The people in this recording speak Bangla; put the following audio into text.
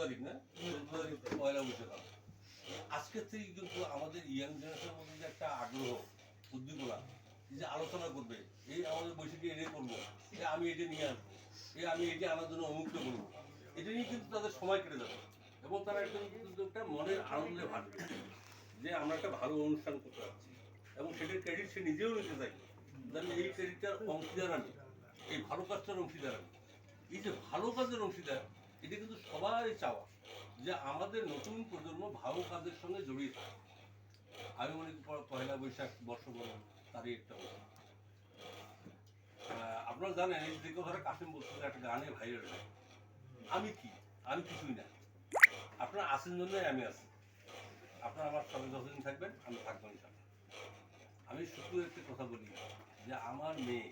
তারিখ না? চোদ্দ তারিখ পয়লা বৈশাখ। আজকের থেকে কিন্তু আমাদের ইয়াং জেনারেশনের মধ্যে যে একটা আগ্রহ, উদ্দীপনা যে আলোচনা করবে, এই আমাদের বৈশাখে এনে করব, এই আমি এটা নিয়ে আসব, এই আমি এটা আনার জন্য অমুক্ত করব। এটা নিয়ে কিন্তু তাদের সময় কেটে যাবে এবং তারা একদম কিন্তু একটা মনের আনন্দে ভাববে যে আমরা একটা ভালো অনুষ্ঠান করতে পারছি এবং সেটার ক্রেডিট সে নিজেও নিতে চাই যে আমি এই ক্রেডিটটার অংশীদার আমি, এই ভালো কাজটার অংশীদার আমি। এই যে ভালো কাজের অংশীদার এটা কিন্তু সবাই চাওয়া যে আমাদের নতুন প্রজন্ম ভালো কাজের সঙ্গে জড়িয়ে থাকে আমি মনে করি পয়লা বৈশাখ বর্ষবরণ তারই একটা আপনারা জানেন, এই যে কথাটা কাসিম বলছিল একটা গানে ভাইরাল হয়। আমি কি? আমি কিছুই না। আপনারা আছেন জন্যই আমি আছি। আপনারা আমার সঙ্গে যতদিন থাকবেন, আমি থাকব ইনশাল্লাহ আমি শুধু একটা কথা বলি যে আমার মেয়ে